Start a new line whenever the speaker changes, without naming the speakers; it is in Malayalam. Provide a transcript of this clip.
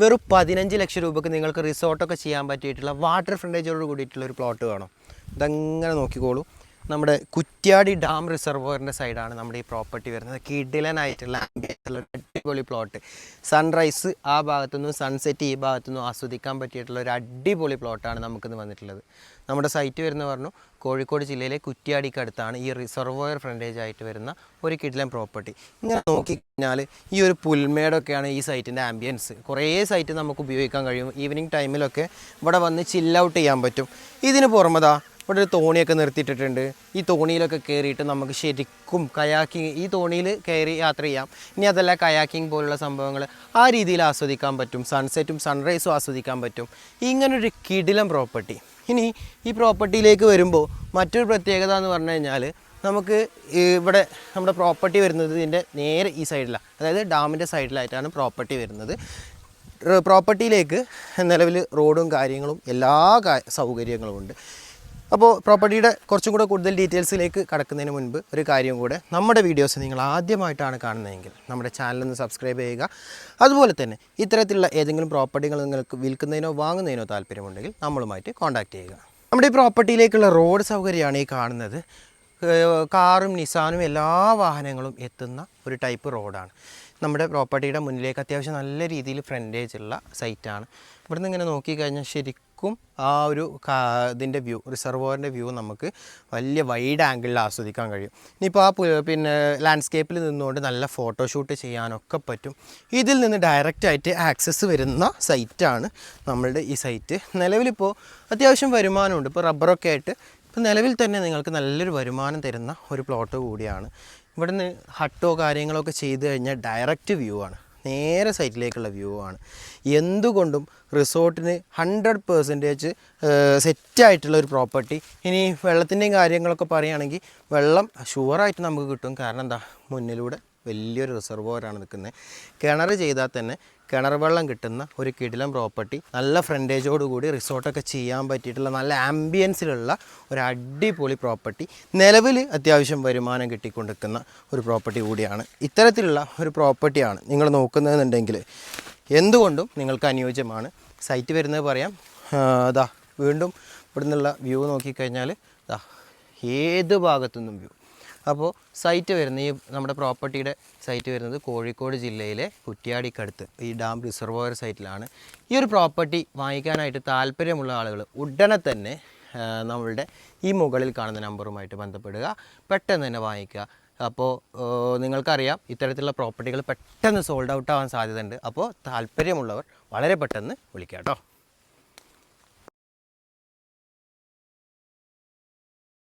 വെറും പതിനഞ്ച് ലക്ഷം രൂപക്ക് നിങ്ങൾക്ക് റിസോർട്ടൊക്കെ ചെയ്യാൻ പറ്റിയിട്ടുള്ള വാട്ടർ ഫ്രണ്ടേജോട് കൂടിയിട്ടുള്ള ഒരു പ്ലോട്ട് വേണം. ഇതങ്ങനെ നോക്കിക്കോളൂ. നമ്മുടെ കുറ്റ്യാടി ഡാം റിസർവറിന്റെ സൈഡാണ് നമ്മുടെ ഈ പ്രോപ്പർട്ടി വരുന്നത്. ഒരു അടിപൊളി പ്ലോട്ട് സൺറൈസ് ആ ഭാഗത്തുനിന്നും സൺസെറ്റ് ഈ ഭാഗത്തുനിന്നും ആസ്വദിക്കാൻ പറ്റിയിട്ടുള്ള ഒരു അടിപൊളി പ്ലോട്ടാണ് നമുക്കിന്ന് വന്നിട്ടുള്ളത്. നമ്മുടെ സൈറ്റ് വരുന്ന പറഞ്ഞു കോഴിക്കോട് ജില്ലയിലെ കുറ്റ്യാടിക്ക് അടുത്താണ് ഈ റിസർവോയർ ഫ്രണ്ടേജ് ആയിട്ട് വരുന്ന ഒരു കിഡിലൻ പ്രോപ്പർട്ടി ഇങ്ങനെ നോക്കിക്കഴിഞ്ഞാൽ ഈ ഒരു പുൽമേടൊക്കെയാണ് ഈ സൈറ്റിന്റെ ആംബിയൻസ് കുറേ സൈറ്റ് നമുക്ക് ഉപയോഗിക്കാൻ കഴിയും. ഈവനിങ് ടൈമിലൊക്കെ ഇവിടെ വന്ന് ചില്ലൗട്ട് ചെയ്യാൻ പറ്റും. ഇതിന് പുറമതാ ഇവിടെ ഒരു തോണിയൊക്കെ നിർത്തിയിട്ടിട്ടുണ്ട്. ഈ തോണിയിലൊക്കെ കയറിയിട്ട് നമുക്ക് ശരിക്കും കയാക്കിങ് ഈ തോണിയിൽ കയറി യാത്ര ചെയ്യാം. ഇനി അതല്ല കയാക്കിങ് പോലുള്ള സംഭവങ്ങൾ ആ രീതിയിൽ ആസ്വദിക്കാൻ പറ്റും. സൺസെറ്റും സൺറൈസും ആസ്വദിക്കാൻ പറ്റും. ഇങ്ങനൊരു കിടിലം പ്രോപ്പർട്ടി ഇനി ഈ പ്രോപ്പർട്ടിയിലേക്ക് വരുമ്പോൾ മറ്റൊരു പ്രത്യേകത എന്ന് പറഞ്ഞു കഴിഞ്ഞാൽ നമുക്ക് ഇവിടെ നമ്മുടെ പ്രോപ്പർട്ടി വരുന്നത് ഇതിന്റെ നേരെ ഈ സൈഡിലാണ് അതായത് ഡാമിന്റെ സൈഡിലായിട്ടാണ് പ്രോപ്പർട്ടി വരുന്നത്. പ്രോപ്പർട്ടിയിലേക്ക് നിലവിൽ റോഡും കാര്യങ്ങളും എല്ലാ സൗകര്യങ്ങളും ഉണ്ട്. അപ്പോൾ പ്രോപ്പർട്ടിയുടെ കുറച്ചും കൂടെ കൂടുതൽ ഡീറ്റെയിൽസിലേക്ക് കടക്കുന്നതിന് മുൻപ് ഒരു കാര്യം കൂടെ. നമ്മുടെ വീഡിയോസ് നിങ്ങൾ ആദ്യമായിട്ടാണ് കാണുന്നതെങ്കിൽ നമ്മുടെ ചാനൽ ഒന്ന് സബ്സ്ക്രൈബ് ചെയ്യുക. അതുപോലെ തന്നെ ഇത്തരത്തിലുള്ള ഏതെങ്കിലും പ്രോപ്പർട്ടികൾ നിങ്ങൾക്ക് വിൽക്കുന്നതിനോ വാങ്ങുന്നതിനോ താല്പര്യമുണ്ടെങ്കിൽ നമ്മളുമായിട്ട് കോൺടാക്റ്റ് ചെയ്യുക. നമ്മുടെ ഈ പ്രോപ്പർട്ടിയിലേക്കുള്ള റോഡ് സൗകര്യമാണ് ഈ കാണുന്നത്. കാറും നിസാനും എല്ലാ വാഹനങ്ങളും എത്തുന്ന ഒരു ടൈപ്പ് റോഡാണ് നമ്മുടെ പ്രോപ്പർട്ടിയുടെ മുന്നിലേക്ക് അത്യാവശ്യം നല്ല രീതിയിൽ ഫ്രണ്ടേജ് ഉള്ള സൈറ്റാണ് ഇവിടുന്ന് ഇങ്ങനെ നോക്കിക്കഴിഞ്ഞാൽ ശരിക്കും ആ ഒരു ഇതിന്റെ വ്യൂ റിസർവോറിന്റെ വ്യൂ നമുക്ക് വലിയ വൈഡ് ആംഗിളിൽ ആസ്വദിക്കാൻ കഴിയും. ഇനിയിപ്പോൾ ആ പിന്നെ ലാൻഡ്സ്കേപ്പിൽ നിന്നുകൊണ്ട് നല്ല ഫോട്ടോഷൂട്ട് ചെയ്യാനൊക്കെ പറ്റും. ഇതിൽ നിന്ന് ഡയറക്റ്റായിട്ട് ആക്സസ് വരുന്ന സൈറ്റാണ് നമ്മളുടെ ഈ സൈറ്റ്. നിലവിലിപ്പോൾ അത്യാവശ്യം വരുമാനമുണ്ട്. ഇപ്പോൾ റബ്ബറൊക്കെ ആയിട്ട് ഇപ്പം നിലവിൽ തന്നെ നിങ്ങൾക്ക് നല്ലൊരു വരുമാനം തരുന്ന ഒരു പ്ലോട്ട് കൂടിയാണ്. ഇവിടുന്ന് ഹട്ടോ കാര്യങ്ങളൊക്കെ ചെയ്ത് കഴിഞ്ഞാൽ ഡയറക്റ്റ് വ്യൂ ആണ്. നേരെ സൈറ്റിലേക്കുള്ള വ്യൂ ആണ്. എന്തുകൊണ്ടും റിസോർട്ടിന് ഹൺഡ്രഡ് പെർസെന്റേജ് സെറ്റായിട്ടുള്ള ഒരു പ്രോപ്പർട്ടി ഇനി വെള്ളത്തിന്റെയും കാര്യങ്ങളൊക്കെ പറയുകയാണെങ്കിൽ വെള്ളം ഷുവറായിട്ട് നമുക്ക് കിട്ടും. കാരണം എന്താ? മുന്നിലൂടെ വലിയൊരു റിസർവോയറാണ് നിൽക്കുന്നത്. കിണർ ചെയ്താൽ തന്നെ കിണർ വെള്ളം കിട്ടുന്ന ഒരു കിടിലം പ്രോപ്പർട്ടി നല്ല ഫ്രണ്ടേജോട് കൂടി റിസോർട്ടൊക്കെ ചെയ്യാൻ പറ്റിയിട്ടുള്ള നല്ല ആംബിയൻസിലുള്ള ഒരു അടിപൊളി പ്രോപ്പർട്ടി നിലവിൽ അത്യാവശ്യം വരുമാനം കിട്ടിക്കൊണ്ടിരിക്കുന്ന ഒരു പ്രോപ്പർട്ടി കൂടിയാണ്. ഇത്തരത്തിലുള്ള ഒരു പ്രോപ്പർട്ടിയാണ് നിങ്ങൾ നോക്കുന്നതെന്നുണ്ടെങ്കിൽ എന്തുകൊണ്ടും നിങ്ങൾക്ക് അനുയോജ്യമാണ്. സൈറ്റ് വരുന്നത് പറയാം. അതാ വീണ്ടും ഇവിടെ നിന്നുള്ള വ്യൂ നോക്കിക്കഴിഞ്ഞാൽ ദാ ഏത് ഭാഗത്തുനിന്നും വ്യൂ അപ്പോൾ സൈറ്റ് വരുന്നത് ഈ നമ്മുടെ പ്രോപ്പർട്ടിയുടെ സൈറ്റ് വരുന്നത് കോഴിക്കോട് ജില്ലയിലെ കുറ്റ്യാടിക്കടുത്ത് ഈ ഡാം റിസർവോയർ സൈറ്റിലാണ് ഈ ഒരു പ്രോപ്പർട്ടി വാങ്ങിക്കാനായിട്ട് താല്പര്യമുള്ള ആളുകൾ ഉടനെ തന്നെ നമ്മളുടെ ഈ മുകളിൽ കാണുന്ന നമ്പറുമായിട്ട് ബന്ധപ്പെടുക പെട്ടെന്ന് തന്നെ വാങ്ങിക്കുക. അപ്പോൾ നിങ്ങൾക്കറിയാം ഇത്തരത്തിലുള്ള പ്രോപ്പർട്ടികൾ പെട്ടെന്ന് സോൾഡ് ഔട്ട് ആവാൻ സാധ്യതയുണ്ട്. അപ്പോൾ താല്പര്യമുള്ളവർ വളരെ പെട്ടെന്ന് വിളിക്കാം കേട്ടോ